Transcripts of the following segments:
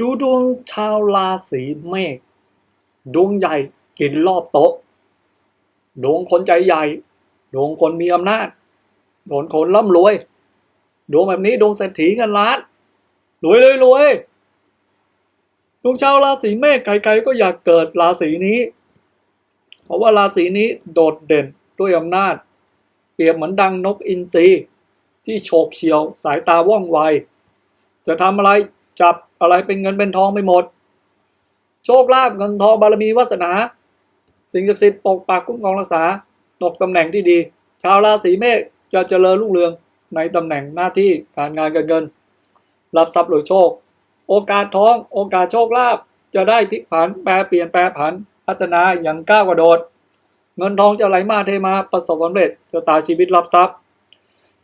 ดูดวงชาวราศีเมษดวงใหญ่กินรอบโต๊ะดวงคนใจใหญ่ดวงคนมีอำนาจดวงคนร่ำรวย ดวงแบบนี้ดวงเศรษฐีเงินล้านรวยเลยรวยดวงชาวราศีเมษใครๆก็อยากเกิดราศีนี้ เพราะว่าราศีนี้โดดเด่นด้วยอำนาจ เปรียบเหมือนดังนกอินทรีที่โฉกเฉียวสายตาว่องไว จะทำอะไร จับอะไรเป็นเงินเป็นทองไปหมด โชคลาภเงินทองบารมีวาสนา สิ่งศักดิ์สิทธิ์ปกปักคุ้มครองรักษาตกตำแหน่งที่ดี ชาวราศีเมษจะเจริญรุ่งเรืองในตำแหน่งหน้าที่การงานการเงิน รับทรัพย์หรือโชค โอกาสท้องโอกาสโชคลาภจะได้พลิกผันแปรเปลี่ยนแปรผันพัฒนาอย่างก้าวกระโดด เงินทองจะไหลมาเทมาประสบความสำเร็จจะตาชีวิตรับทรัพย์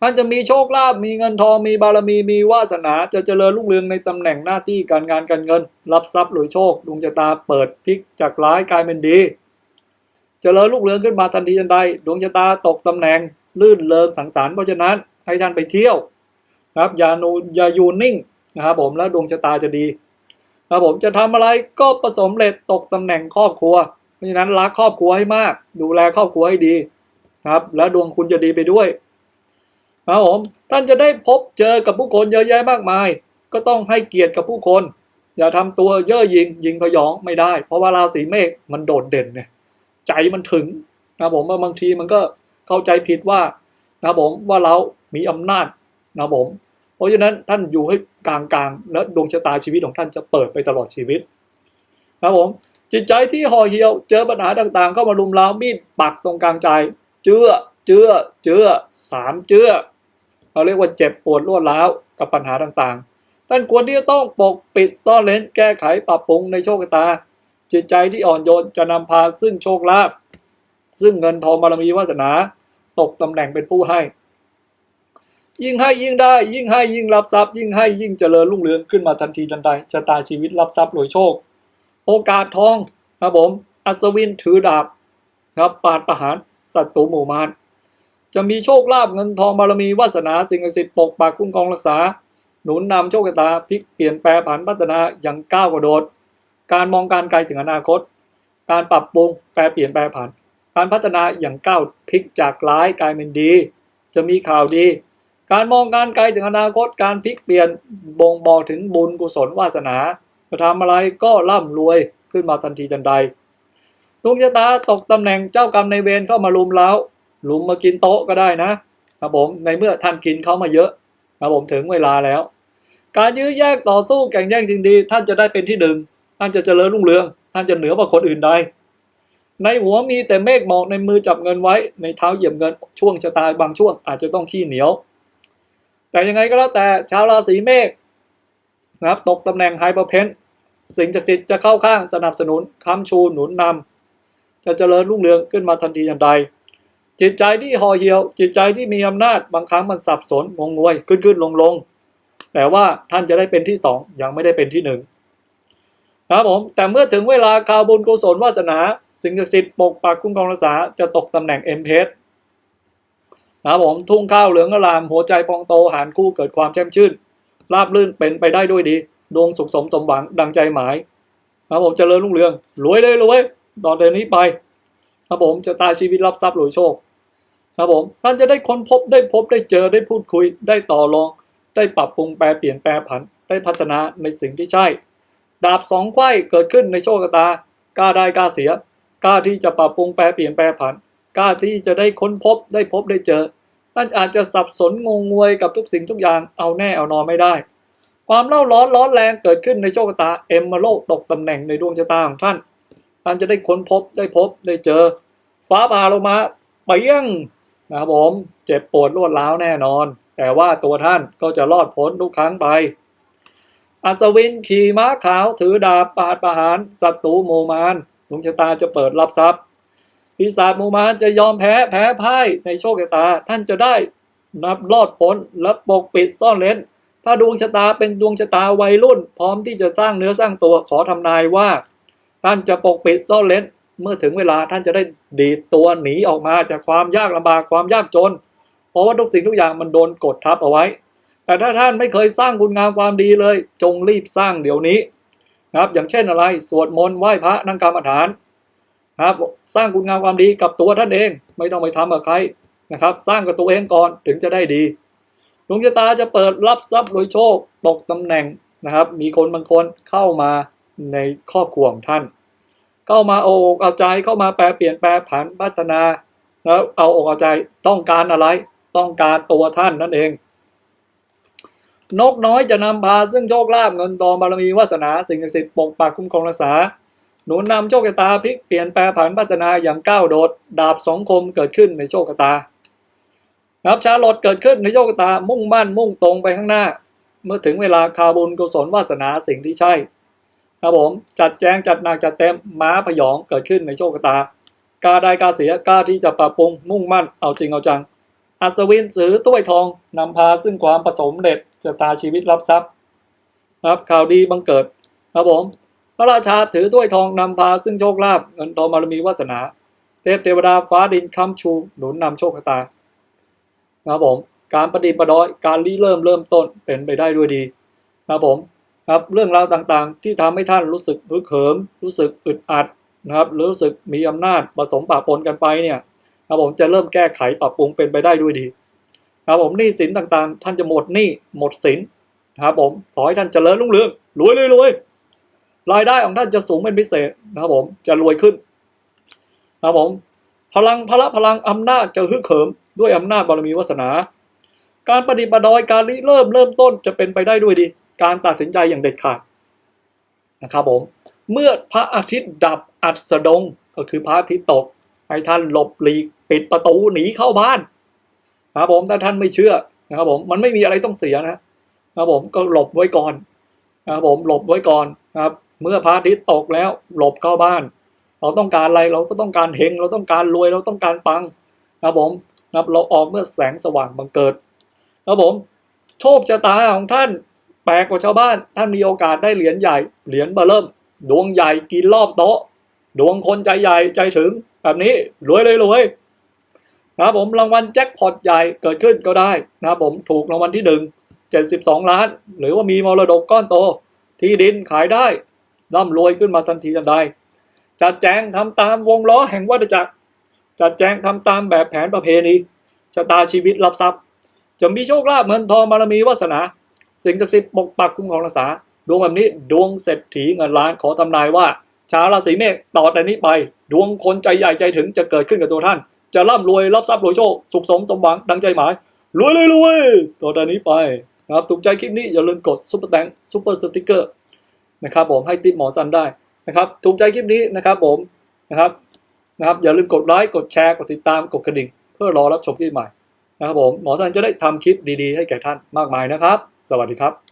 ท่านจะมีโชคลาภมีเงินทองมีบารมีมีวาสนาจะเจริญรุ่งเรืองในตำแหน่งหน้าที่การงานการเงิน รับทรัพย์หรือโชคดวงชะตาเปิดพลิกจากร้ายกลายเป็นดีเจริญรุ่งเรืองขึ้นมาทันทีทันใด ดวงชะตาตกตำแหน่งลื่นเลิงสังสรรค์เพราะฉะนั้นให้ท่านไปเที่ยวนะครับอย่านูอย่าอยู่นิ่งนะครับผมแล้วดวงชะตาจะดีนะครับผมจะทำอะไรก็ประสบเร็จตกตำแหน่งครอบครัว เพราะฉะนั้นรักครอบครัวให้มาก ดูแลครอบครัวให้ดีนะครับแล้วดวงคุณจะดีไปด้วย ครับผมท่านจะได้พบเจอกับผู้คนเยอะแยะมากมาย ก็ต้องให้เกียรติกับผู้คน อย่าทำตัวเย่อหยิงยิงพยองไม่ได้ เพราะว่าราศีเมษมันโดดเด่นเนี่ยใจมันถึงนะผมว่าบางทีมันก็เข้าใจผิดว่านะผมว่าเรามีอำนาจนะผม เพราะฉะนั้นท่านอยู่ให้กลางๆ แล้วดวงชะตาชีวิตของท่านจะเปิดไปตลอดชีวิตนะผมจิตใจที่ห่อเหี่ยวเจอปัญหาต่างๆ เข้ามารุมเร้ามีดปักตรงกลางใจ เจื้อเจื้อเจื้อสามเจื้อเราเรียกว่าเจ็บปวดรวดร้าวกับปัญหาต่างๆ ท่านควรที่จะต้องปกปิดซ่อนเลนแก้ไขปรับปรุงในโชคชะตา จิตใจที่อ่อนโยนจะนำพาซึ่งโชคลาภซึ่งเงินทองบารมีวาสนา ตกตำแหน่งเป็นผู้ให้ ยิ่งให้ยิ่งได้ ยิ่งให้ยิ่งรับทรัพย์ยิ่งให้ยิ่งเจริญรุ่งเรืองขึ้นมาทันทีทันใดชะตาชีวิตรับทรัพย์รวยโชค โอกาสทองครับผม อัศวินถือดาบครับปาดประหารศัตรูหมู่มาร จะมีโชคลาภเงินทองบารมีวาสนาสิ่งศักดิ์สิทธิ์ปกปักคุ้มครองรักษา หนุนนำโชคชะตาพลิกเปลี่ยนแปลผันพัฒนาอย่างก้าวกระโดด การมองการไกลถึงอนาคต การปรับปรุงแปลเปลี่ยนแปลผัน การพัฒนาอย่างก้าวพลิกจากร้ายกลายเป็นดี จะมีข่าวดี การมองการไกลถึงอนาคต การพลิกเปลี่ยนบ่งบอกถึงบุญกุศลวาสนาจะทำอะไรก็ร่ำรวยขึ้นมาทันทีทันใดดวงชะตาตกตำแหน่งเจ้ากรรมในเวรเข้ามาลุมเล้า ลุมมากินโต๊ะก็ได้นะครับผมในเมื่อท่านกินเขามาเยอะครับผมถึงเวลาแล้ว การยื้อแยกต่อสู้แข่งแย่งจริงดี ท่านจะได้เป็นที่หนึ่งท่านจะเจริญรุ่งเรือง ท่านจะเหนือกว่าคนอื่นใดในหัวมีแต่เมฆหมอกในมือจับเงินไว้ ในเท้าเหยียบเงินช่วงชะตาบางช่วงอาจจะต้องขี้เหนียว แต่ยังไงก็แล้วแต่ชาวราศีเมษนะครับตกตำแหน่งไฮเปอร์เพนสิ่งศักดิ์สิทธิ์จะเข้าข้างสนับสนุนค้ำชูหนุนนำจะเจริญรุ่งเรืองขึ้นมาทันทีทันใด จิตใจที่ห่อเหี่ยว จิตใจที่มีอำนาจบางครั้งมันสับสนงงงวยขึ้นขึ้นลงลงแต่ว่าท่านจะได้เป็นที่สองยังไม่ได้เป็นที่หนึ่งนะครับผมแต่เมื่อถึงเวลาข่าวบุญกุศลวาสนา สิ่งศักดิ์สิทธิ์ปกปักคุ้มครองรักษาจะตกตำแหน่งเอ็มเพสนะครับผมทุ่งข้าวเหลืองอลามหัวใจพองโตหานคู่เกิดความแช่มชื่นราบลื่นเป็นไปได้ด้วยดี ดวงสุขสมสมหวังดังใจหมายนะครับผมจเจริญรุ่งเรืองรวยเลยรวยต่อแต่นี้ไปครับผมจะตายชีวิตรับทรัพย์รวยโชค ครับผมท่านจะได้ค้นพบได้พบได้เจอได้พูดคุย ได้ต่อรอง ได้ปรับปรุงแปลเปลี่ยนแปลผัน ได้พัฒนาในสิ่งที่ใช่ ดาบสองไข้เกิดขึ้นในโชคชะตากล้าได้กล้าเสียกล้าที่จะปรับปรุงแปลเปลี่ยนแปลผันกล้าที่จะได้ค้นพบได้พบได้เจอท่านอาจจะสับสนงงงวยกับทุกสิ่งทุกอย่างเอาแน่เอานอนไม่ได้ ความเล่าร้อนร้อนแรงเกิดขึ้นในโชคชะตาเอมมาโลตกตำแหน่งในดวงชะตาของท่าน ท่านจะได้ค้นพบได้พบได้เจอ ฟ้าผ่าลงมาเปี้ยง นะครับผมเจ็บปวดรวดร้าวแน่นอน แต่ว่าตัวท่านก็จะรอดพ้นทุกครั้งไป อัศวินขี่ม้าขาวถือดาบปาดประหารศัตรูโมมานดวงชะตาจะเปิดรับทรัพย์ปีศาจโมมานจะยอมแพ้แพ้พ่ายในโชคชะตาท่านจะได้นับรอดพ้นและปกปิดซ่อนเล้น ถ้าดวงชะตาเป็นดวงชะตาวัยรุ่น พร้อมที่จะสร้างเนื้อสร้างตัวขอทำนายว่า ท่านจะปกปิดซ่อนเล้น เมื่อถึงเวลาท่านจะได้ดีตัวหนีออกมาจากความยากลำบากความยากจน เพราะว่าทุกสิ่งทุกอย่างมันโดนกดทับเอาไว้ แต่ถ้าท่านไม่เคยสร้างคุณงามความดีเลย จงรีบสร้างเดี๋ยวนี้นะครับอย่างเช่นอะไร สวดมนต์ไหว้พระนั่งกรรมฐานนะครับสร้างคุณงามความดีกับตัวท่านเองไม่ต้องไปทำกับใครนะครับ สร้างกับตัวเองก่อนถึงจะได้ดีดวงชะตาจะเปิดรับทรัพย์รวยโชคตกตำแหน่งนะครับ มีคนบางคนเข้ามาในครอบครัวของท่าน เข้ามาเอาอกเอาใจเข้ามาแปลเปลี่ยนแปลผันพัฒนาแล้วเอาอกเอาใจต้องการอะไร ต้องการตัวท่านนั่นเอง นกน้อยจะนำพาซึ่งโชคลาภเงินทองบารมีวาสนาสิ่งศักดิ์สิทธิ์ปกปักคุ้มครองรักษา หนุนนำโชคชะตาพลิกเปลี่ยนแปลผันพัฒนาอย่างก้าวโดด ดาบสองคมเกิดขึ้นในโชคชะตานะครับชาลอดเกิดขึ้นในโชคชะตามุ่งมั่นมุ่งตรงไปข้างหน้า เมื่อถึงเวลาคาบุญกุศลวาสนาสิ่งที่ใช่ ครับผมจัดแจงจัดหนักจัดเต็มม้าพยองเกิดขึ้นในโชคชะตากล้าได้กล้าเสียกล้าที่จะปรับปรุงมุ่งมั่นเอาจริงเอาจัง อัศวินสือต้วยทองนำพาซึ่งความประสมเด็จะตาชีวิตรับทรัพย์ครับข่าวดีบังเกิด ครับผม พระราชาถือถ้วยทองนำพาซึ่งโชคลาภเงินทองบารมีวาสนา เทพเทวดาฟ้าดินค้ำชูหนุนนำโชคชะตานะครับผม การประดิษฐ์ประดอยการริเริ่มเริ่มต้นเป็นไปได้ด้วยดีนะครับผม ครับเรื่องราวต่างๆ ที่ทำให้ท่านรู้สึกฮึกเหิม รู้สึกอึดอัดนะครับรู้สึกมีอำนาจผสมปะปนกันไปเนี่ยครับผมจะเริ่มแก้ไขปรับปรุงเป็นไปได้ด้วยดีครับผมหนี้สินต่างๆ ท่านจะหมดหนี้หมดสินนะครับผมขอให้ท่านเจริญรุ่งเรืองรวยรวยรวยรายได้ของท่านจะสูงเป็นพิเศษนะครับผมจะรวยขึ้นนะครับผมพลังพละพลังอำนาจจะฮึกเหิมด้วยอำนาจบารมีวาสนา การปฏิบัติดอยการริเริ่มเริ่มต้นจะเป็นไปได้ด้วยดี การตัดสินใจอย่างเด็ดขาดนะครับผม เมื่อพระอาทิตย์ดับอัสดงก็คือพระอาทิตย์ตก ให้ท่านหลบหลีกปิดประตูหนีเข้าบ้านนะครับผมถ้าท่านไม่เชื่อนะครับผมมันไม่มีอะไรต้องเสียนะครับผมก็หลบไว้ก่อนนะครับผมหลบไว้ก่อนนะครับเมื่อพระอาทิตย์ตกแล้วหลบเข้าบ้าน เราต้องการอะไรเราก็ต้องการเฮงเราต้องการรวยเราต้องการปังนะครับผมนะครับเราออกเมื่อแสงสว่างบังเกิดนะครับผม โชคชะตาของท่าน แปลกกว่าชาวบ้าน ท่านมีโอกาสได้เหรียญใหญ่ เหรียญเบอเริ่ม ดวงใหญ่กินรอบโต๊ะ ดวงคนใจใหญ่ใจถึง แบบนี้รวยเลยรวยนะผมรางวัลแจ็คพอตใหญ่เกิดขึ้นก็ได้นะผมถูกรางวัลที่หนึ่งเจ็ดสิบสองล้าน หรือว่ามีมรดกก้อนโต ที่ดินขายได้ร่ำรวยขึ้นมาทันทีทันใดจัดแจงทำตามวงล้อแห่งวัฏจักร จัดแจงทำตามแบบแผนประเพณีชะตาชีวิตรับทรัพย์จะมีโชคลาภเงินทองบารมีวาสนา สิ่งศักดิ์สิทธิ์ปกปักคุ้มครองรักษา ดวงแบบนี้ดวงเศรษฐีเงินล้านขอทำนายว่า ชาวราศีเมษต่อแต่นี้ไป ดวงคนใจใหญ่ใจถึงจะเกิดขึ้นกับตัวท่าน จะร่ำรวยรับทรัพย์รวยโชคสุขสมสมหวังดังใจหมายรวยเลยรวยต่อแต่นี้ไปนะครับถูกใจคลิปนี้อย่าลืมกดซุปเปอร์แตงซุปเปอร์สติกเกอร์นะครับผมให้ติปหมอซันได้นะครับถูกใจคลิปนี้นะครับผมนะครับนะครับอย่าลืมกดไลค์กดแชร์กดติดตามกดกระดิ่ง เพื่อรอรับชมคลิปใหม่ นะครับผมหมอสันจะได้ทำคลิปดีๆ ให้แก่ท่านมากมายนะครับ สวัสดีครับ